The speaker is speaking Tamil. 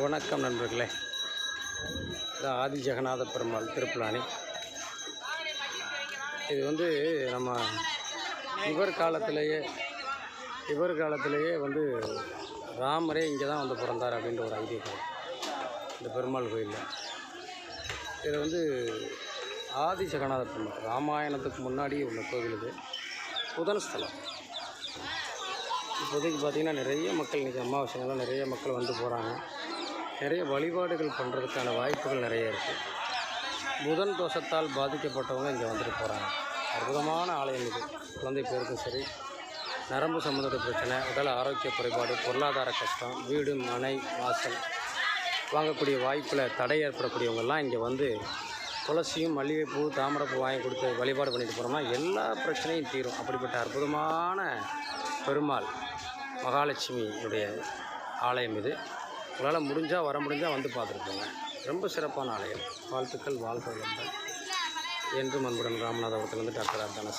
வணக்கம் நண்பர்களே. இது ஆதி ஜெகநாத பெருமாள் திருப்புலானி இது வந்து நம்ம இவர் காலத்திலேயே இவர் காலத்திலேயே வந்து ராமரே இங்கே தான் வந்து பிறந்தார் அப்படின்ற ஒரு ஐதீகம். இந்த பெருமாள் கோயிலில். இது வந்து ஆதி ஜெகநாத பெருமாள் ராமாயணத்துக்கு முன்னாடி உள்ள கோவில் இது. புதன் ஸ்தலம். இப்போதைக்கு பார்த்திங்கன்னா நிறைய மக்கள் இன்றைக்கி அமாவாசைலாம் நிறைய மக்கள் வந்து போகிறாங்க நிறைய வழிபாடுகள் பண்ணுறதுக்கான வாய்ப்புகள் நிறைய இருக்குது புதன் தோஷத்தால் பாதிக்கப்பட்டவங்க இங்கே வந்துட்டு போகிறாங்க அற்புதமான ஆலயம் இது. குழந்தை பேருக்கும் சரி. நரம்பு சம்மந்தப்பட்ட பிரச்சனை உடல் ஆரோக்கிய குறைபாடு பொருளாதார கஷ்டம் வீடு மனை வாசல் வாங்கக்கூடிய வாய்ப்பில் தடை ஏற்படக்கூடியவங்கெல்லாம் இங்கே வந்து துளசியும் மல்லிகைப்பூ தாமரைப்பூ வாங்கி கொடுத்து வழிபாடு பண்ணிட்டு போகிறோம்னா எல்லா பிரச்சனையும் தீரும். அப்படிப்பட்ட அற்புதமான பெருமாள் மகாலட்சுமியுடைய ஆலயம் இது. உங்களால் முடிஞ்சால் வர முடிஞ்சால் வந்து பார்த்துருப்போங்க ரொம்ப சிறப்பான ஆலயம். வாழ்த்துக்கள் வாழ்க வளங்கள் என்று அன்புடன் ராமநாதபுரத்துலேருந்து டாக்டர் அர்தான